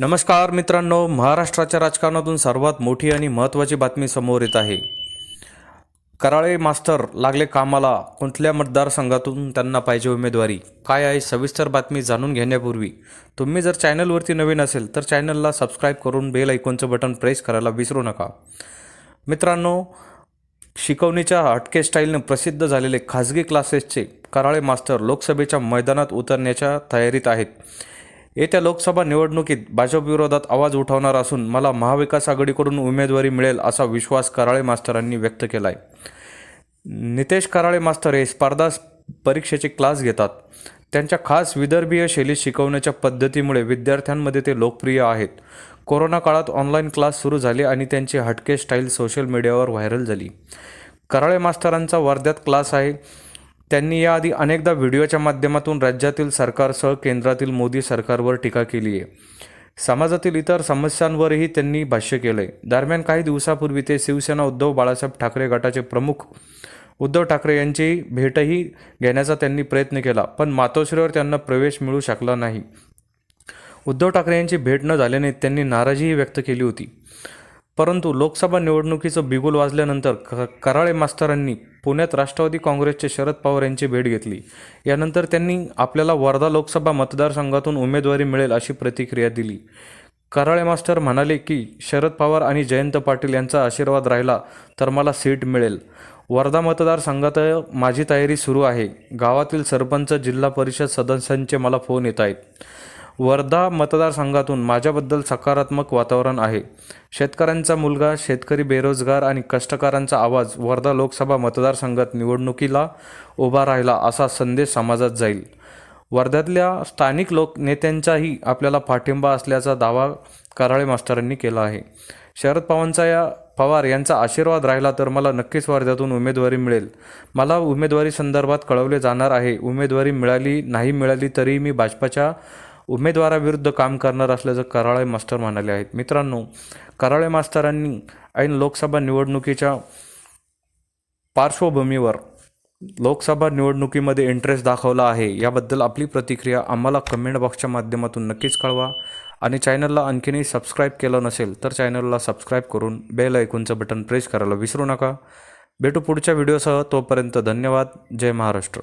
नमस्कार मित्रांनो महाराष्ट्राच्या राजकारणातून सर्वात मोठी आणि महत्त्वाची बातमी समोर येत आहे. कराळे मास्टर लागले कामाला कोणत्या मतदारसंघातून त्यांना पाहिजे उमेदवारी? काय आहे? सविस्तर बातमी जाणून घेण्यापूर्वी तुम्ही जर चॅनलवरती नवीन असेल तर चॅनलला सबस्क्राईब करून बेल ऐकॉनचं बटन प्रेस करायला विसरू नका. मित्रांनो शिकवणीच्या हटके स्टाईलनं प्रसिद्ध झालेले खाजगी क्लासेसचे कराळे मास्टर लोकसभेच्या मैदानात उतरण्याच्या तयारीत आहेत. येत्या लोकसभा निवडणुकीत भाजप विरोधात आवाज उठवणार असून मला महाविकास आघाडीकडून उमेदवारी मिळेल असा विश्वास कराळे मास्तरांनी व्यक्त केला आहे नितेश कराळे मास्तर हे स्पर्धा परीक्षेचे क्लास घेतात. त्यांच्या खास विदर्भीय शैलीत शिकवण्याच्या पद्धतीमुळे विद्यार्थ्यांमध्ये ते लोकप्रिय आहेत. कोरोना काळात ऑनलाईन क्लास सुरू झाले आणि त्यांची हटके स्टाईल सोशल मीडियावर व्हायरल झाली. कराळे मास्तरांचा वर्ध्यात क्लास आहे. त्यांनी याआधी अनेकदा व्हिडिओच्या माध्यमातून राज्यातील सरकारसह केंद्रातील मोदी सरकारवर टीका केली आहे. समाजातील इतर समस्यांवरही त्यांनी भाष्य केलं आहे दरम्यान काही दिवसापूर्वी ते शिवसेना उद्धव बाळासाहेब ठाकरे गटाचे प्रमुख उद्धव ठाकरे यांची भेटही घेण्याचा त्यांनी प्रयत्न केला पण मातोश्रीवर त्यांना प्रवेश मिळू शकला नाही. उद्धव ठाकरे यांची भेट न झाल्याने त्यांनी नाराजीही व्यक्त केली होती. परंतु लोकसभा निवडणुकीचं बिगुल वाजल्यानंतर क कराळे मास्तरांनी पुण्यात राष्ट्रवादी काँग्रेसचे शरद पवार यांची भेट घेतली. यानंतर त्यांनी आपल्याला वर्धा लोकसभा मतदारसंघातून उमेदवारी मिळेल अशी प्रतिक्रिया दिली. कराळे मास्टर म्हणाले की शरद पवार आणि जयंत पाटील यांचा आशीर्वाद राहिला तर मला सीट मिळेल. वर्धा मतदारसंघात माझी तयारी सुरू आहे. गावातील सरपंच जिल्हा परिषद सदस्यांचे मला फोन येत आहेत. वर्धा मतदारसंघातून माझ्याबद्दल सकारात्मक वातावरण आहे. शेतकऱ्यांचा मुलगा शेतकरी बेरोजगार आणि कष्टकऱ्यांचा आवाज वर्धा लोकसभा मतदारसंघात निवडणुकीला उभा राहिला असा संदेश समाजात जाईल. वर्ध्यातल्या स्थानिक लोक नेत्यांचाही आपल्याला पाठिंबा असल्याचा दावा कराळे मास्टरांनी केला आहे. शरद पवारांचा या पवार यांचा आशीर्वाद राहिला तर मला नक्कीच वर्ध्यातून उमेदवारी मिळेल. मला उमेदवारी संदर्भात कळवले जाणार आहे. उमेदवारी मिळाली नाही मिळाली तरी मी भाजपाच्या उमेदवाराविरुद्ध काम करणार असल्याचं कराळे मास्टर म्हणाले आहेत. मित्रांनो कराळे मास्तरांनी ऐन लोकसभा निवडणुकीच्या पार्श्वभूमीवर लोकसभा निवडणुकीमध्ये इंटरेस्ट दाखवला आहे. याबद्दल आपली प्रतिक्रिया आम्हाला कमेंट बॉक्सच्या माध्यमातून नक्कीच कळवा. आणि चॅनलला आणखीनही सबस्क्राईब केलं नसेल तर चॅनलला सबस्क्राईब करून बेल ऐकूनचं बटन प्रेस करायला विसरू नका. भेटू पुढच्या व्हिडिओसह तोपर्यंत धन्यवाद. जय महाराष्ट्र.